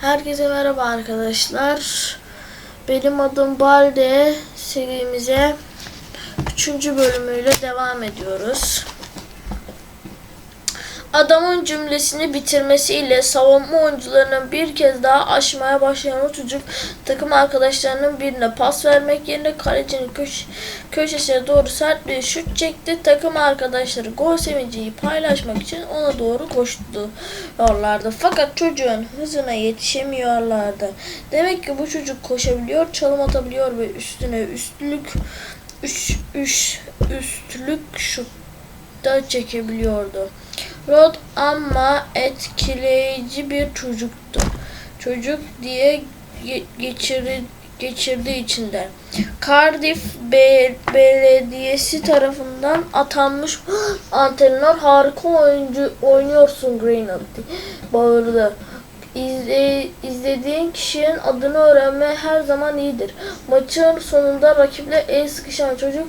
Herkese merhaba arkadaşlar. Benim adım Balde. Serimize 3. bölümüyle devam ediyoruz. Adamın cümlesini bitirmesiyle savunma oyuncularının bir kez daha aşmaya başlayan o çocuk takım arkadaşlarının birine pas vermek yerine kalecinin köş köşesine doğru sert bir şut çekti. Takım arkadaşları gol sevinciyi paylaşmak için ona doğru koştulardı. Fakat çocuğun hızına yetişemiyorlardı. Demek ki bu çocuk koşabiliyor, çalım atabiliyor ve üstüne üstlük üç, üç, üstlük şut da çekebiliyordu. Rod ama etkileyici bir çocuktu. Çocuk diye ge- geçiri, geçirdi içinden. Cardiff Be- Belediyesi tarafından atanmış antrenör harika oyuncu oynuyorsun Greenwood bağırdı. İzle, izlediğin kişinin adını öğrenme her zaman iyidir. Maçın sonunda rakiple el sıkışan çocuk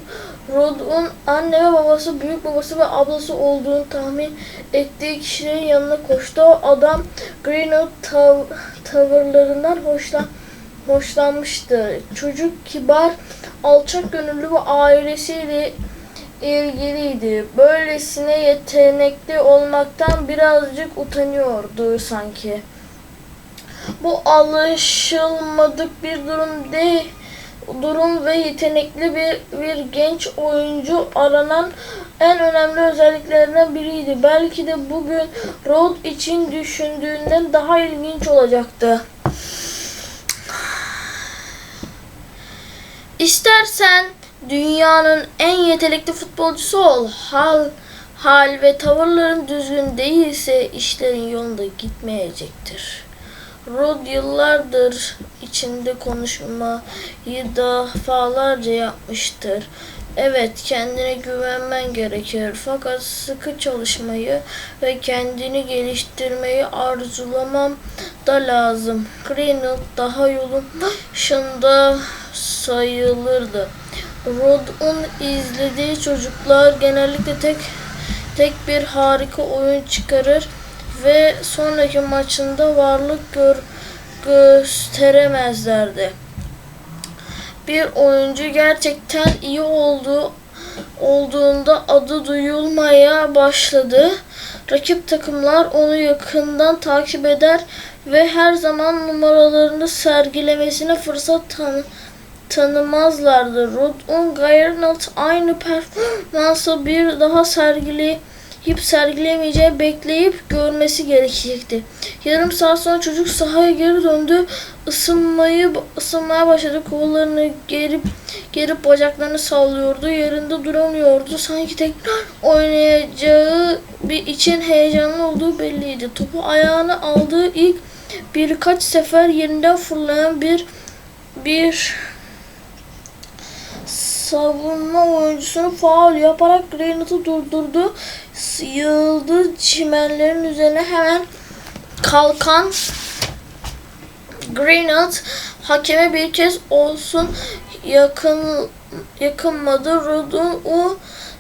Rod'un anne ve babası, büyük babası ve ablası olduğunu tahmin ettiği kişinin yanına koştu. O adam Greenwood tav- tavırlarından hoşlan hoşlanmıştı. Çocuk kibar, alçak gönüllü ve ailesiyle ilgiliydi. Böylesine yetenekli olmaktan birazcık utanıyordu sanki. Bu alışılmadık bir durum değil. Durum ve yetenekli bir, bir genç oyuncu aranan en önemli özelliklerinden biriydi. Belki de bugün Rod için düşündüğünden daha ilginç olacaktı. İstersen dünyanın en yetenekli futbolcusu ol. Hal, hal ve tavırların düzgün değilse işlerin yolunda gitmeyecektir. Rod yıllardır içinde konuşmayı defalarca yapmıştır. Evet, kendine güvenmen gerekir. Fakat sıkı çalışmayı ve kendini geliştirmeyi arzulamam da lazım. Greenwood daha yolun başında sayılırdı. Rod'un izlediği çocuklar genellikle tek tek bir harika oyun çıkarır ve sonraki maçında varlık gör, gösteremezlerdi. Bir oyuncu gerçekten iyi olduğu olduğunda adı duyulmaya başladı. Rakip takımlar onu yakından takip eder ve her zaman numaralarını sergilemesine fırsat tanı tanımazlardı. Rodon Gayrnalt aynı performansı bir daha sergileyip sergileyemeyeceği bekleyip görmesi gerekecekti. Yarım saat sonra çocuk sahaya geri döndü. Isınmayı ısınmaya başladı. Kollarını gerip gerip bacaklarını sallıyordu. Yerinde duramıyordu. Sanki tekrar oynayacağı bir için heyecanlı olduğu belliydi. Topu ayağına aldığı ilk birkaç sefer yerinden fırlayan bir bir savunma oyuncusunu faul yaparak Greenwood'u durdurdu. Yığıldı çimenlerin üzerine hemen kalkan Greenwood hakeme bir kez olsun yakın yakınmadı. Rodun o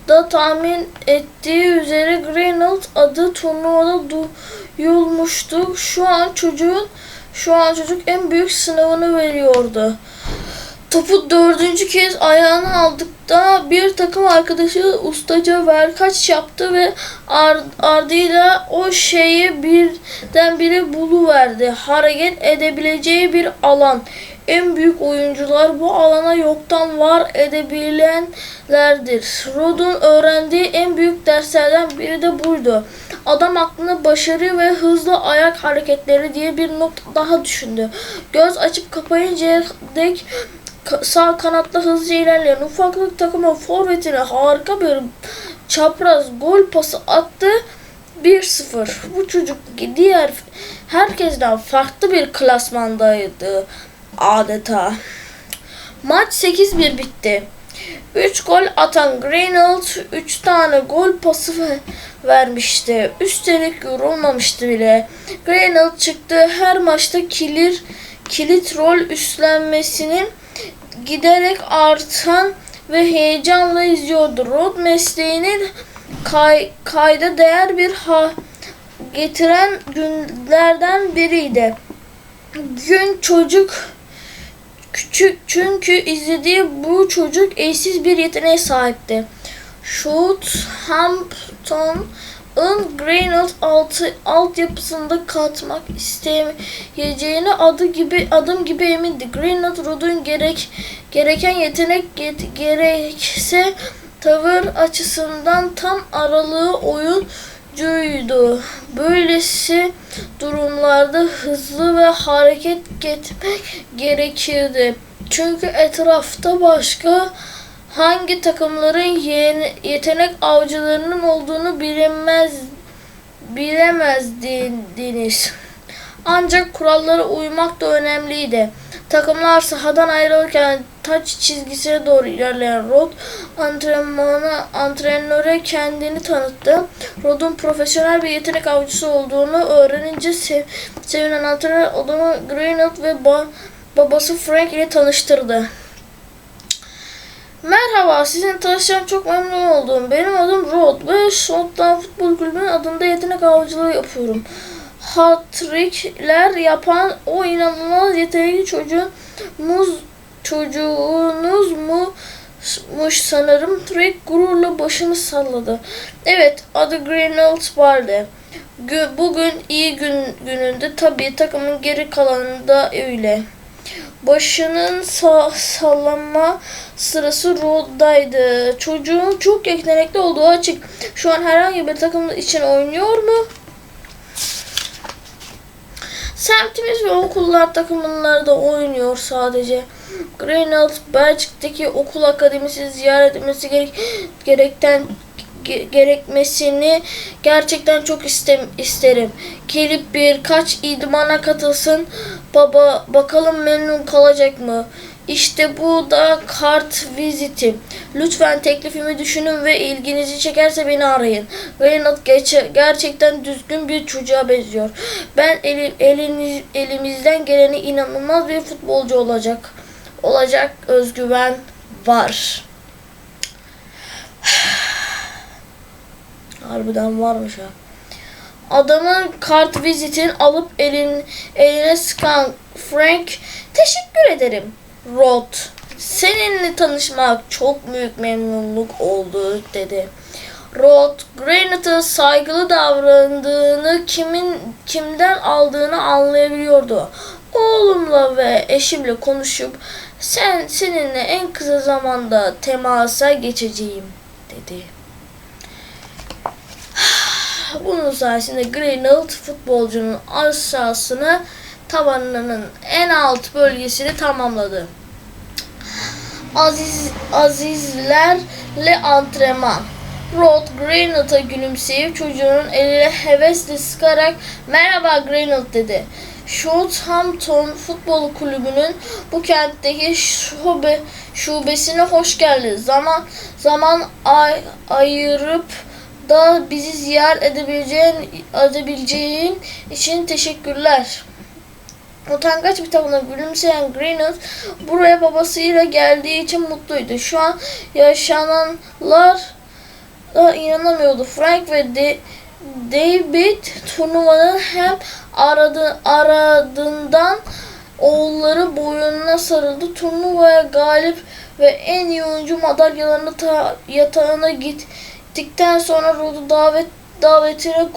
da tahmin ettiği üzere Greenwood adı turnuvada duyulmuştu. Şu an çocuğun şu an çocuk en büyük sınavını veriyordu. Topu dördüncü kez ayağına aldıkta bir takım arkadaşı ustaca verkaç yaptı ve ar- ardıyla o şeyi birdenbire buluverdi. Hareket edebileceği bir alan. En büyük oyuncular bu alana yoktan var edebilenlerdir. Rod'un öğrendiği en büyük derslerden biri de buydu. Adam aklına başarı ve hızlı ayak hareketleri diye bir nokta daha düşündü. Göz açıp kapayıncaya dek sağ kanatta hızlıca ilerleyen ufaklık takımın forvetine harika bir çapraz gol pası attı. 1-0. Bu çocuk diğer herkesten farklı bir klasmandaydı adeta. Maç 8-1 bitti. 3 gol atan Greenwood 3 tane gol pası vermişti. Üstelik yorulmamıştı bile. Greenwood çıktı her maçta kilir kilit rol üstlenmesinin giderek artan ve heyecanla izliyordu. Rod mesleğinin kay, kayda değer bir ha getiren günlerden biriydi. gün çocuk küçük çünkü izlediği bu çocuk eşsiz bir yeteneğe sahipti. Southampton'ın Greenwood altı altyapısında katmak istemeyeceğini adı gibi adım gibi emindi. Greenwood Road'un gerek gereken yetenek get- gerekse tavır açısından tam aralığı oyuncuydu. Böylesi durumlarda hızlı ve hareket etmek gerekirdi. Çünkü etrafta başka hangi takımların yetenek avcılarının olduğunu bilinmez bilemezdiniz. Ancak kurallara uymak da önemliydi. Takımlar sahadan ayrılırken taç çizgisine doğru ilerleyen Rod antrenmana, antrenöre kendini tanıttı. Rod'un profesyonel bir yetenek avcısı olduğunu öğrenince sev, sevinen antrenör adamı Greenwood ve ba- babası Frank ile tanıştırdı. Merhaba, sizinle tanışacağım çok memnun oldum. Benim adım Rod ve Shotdown Futbol Kulübü'nün adında yetenek avcılığı yapıyorum. Hat-trickler yapan o inanılmaz yetenekli çocuğun muz çocuğunuz mu muş sanırım. Trick gururla başını salladı. Evet, adı Greenwald vardı. Gü- Bugün iyi gün gününde tabii takımın geri kalanında öyle. Başının sa sallama sırası Rod'daydı. Çocuğun çok yetenekli olduğu açık. Şu an herhangi bir takım için oynuyor mu? Semtimiz ve okullar takımlarda oynuyor sadece. Greenwald, Belçik'teki okul akademisi ziyaret etmesi gerek, gerekten ge- gerekmesini gerçekten çok istem isterim. Gelip birkaç idmana katılsın. Baba bakalım memnun kalacak mı? İşte bu da kart viziti. Lütfen teklifimi düşünün ve ilginizi çekerse beni arayın. Geçe- gerçekten düzgün bir çocuğa benziyor. Ben eli, eliniz, elimizden geleni inanılmaz bir futbolcu olacak. Olacak özgüven var. Harbiden varmış ha. Adamın kart vizitini alıp elin, eline sıkan Frank teşekkür ederim. Rod seninle tanışmak çok büyük memnunluk oldu dedi. Rod Granite'a saygılı davrandığını kimin kimden aldığını anlayabiliyordu. Oğlumla ve eşimle konuşup sen seninle en kısa zamanda temasa geçeceğim dedi. Bunun sayesinde Greenfield futbolcunun aşağısını tabanının en alt bölgesini tamamladı. Aziz Azizlerle antrenman. Rod Greenfield'a gülümseyip çocuğunun eline hevesle sıkarak merhaba Greenfield dedi. Southampton Futbol Kulübü'nün bu kentteki şube, şubesine hoş geldin. Zaman zaman ay, ayırıp da bizi ziyaret edebileceğin, edebileceğin için teşekkürler. Utangaç bir tavırla gülümseyen Greenwood buraya babasıyla geldiği için mutluydu. Şu an yaşananlar da inanamıyordu. Frank ve De- David turnuvanın hem aradı, aradığından oğulları boyununa sarıldı. Turnuvaya galip ve en iyi oyuncu madalyalarını ta- yatağına gittikten sonra Rod'u davet davetine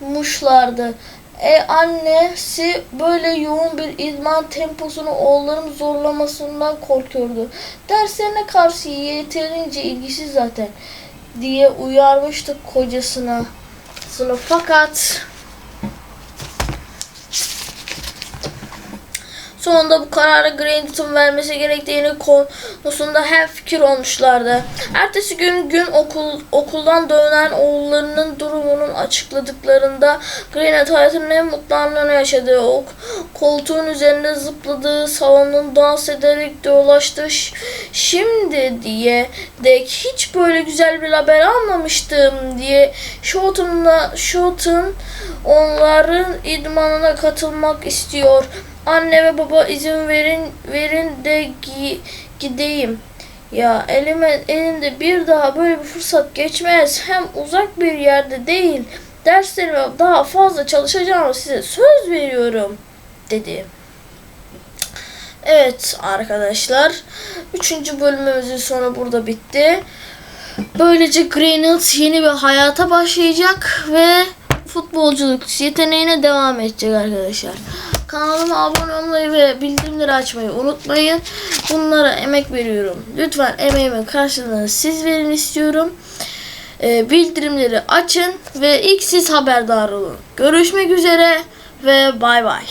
konuşmuşlardı. E annesi böyle yoğun bir idman temposunu oğulların zorlamasından korkuyordu. Derslerine karşı yeterince ilgisiz zaten diye uyarmıştı kocasına. Fakat Sonunda bu kararı Grandit'in vermesi gerektiğini konusunda hem fikir olmuşlardı. Ertesi gün gün okul okuldan dönen oğullarının durumunu açıkladıklarında Greenit hayatının en mutlu anlarını yaşadı. O koltuğun üzerinde zıpladığı, salonun dans ederek dolaştı. Ş- Şimdi diye dek hiç böyle güzel bir haber almamıştım diye Shotton'la Shotton onların idmanına katılmak istiyor. Anne ve baba izin verin verin de gi- gideyim. Ya elime elimde bir daha böyle bir fırsat geçmez. Hem uzak bir yerde değil. Derslerime daha fazla çalışacağımı size söz veriyorum dedi. Evet arkadaşlar. Üçüncü bölümümüzün sonu burada bitti. Böylece Greenhill yeni bir hayata başlayacak ve futbolculuk yeteneğine devam edecek arkadaşlar. Kanalıma abone olmayı ve bildirimleri açmayı unutmayın. Bunlara emek veriyorum. Lütfen emeğimin karşılığını siz verin istiyorum. Ee, bildirimleri açın ve ilk siz haberdar olun. Görüşmek üzere ve bay bay.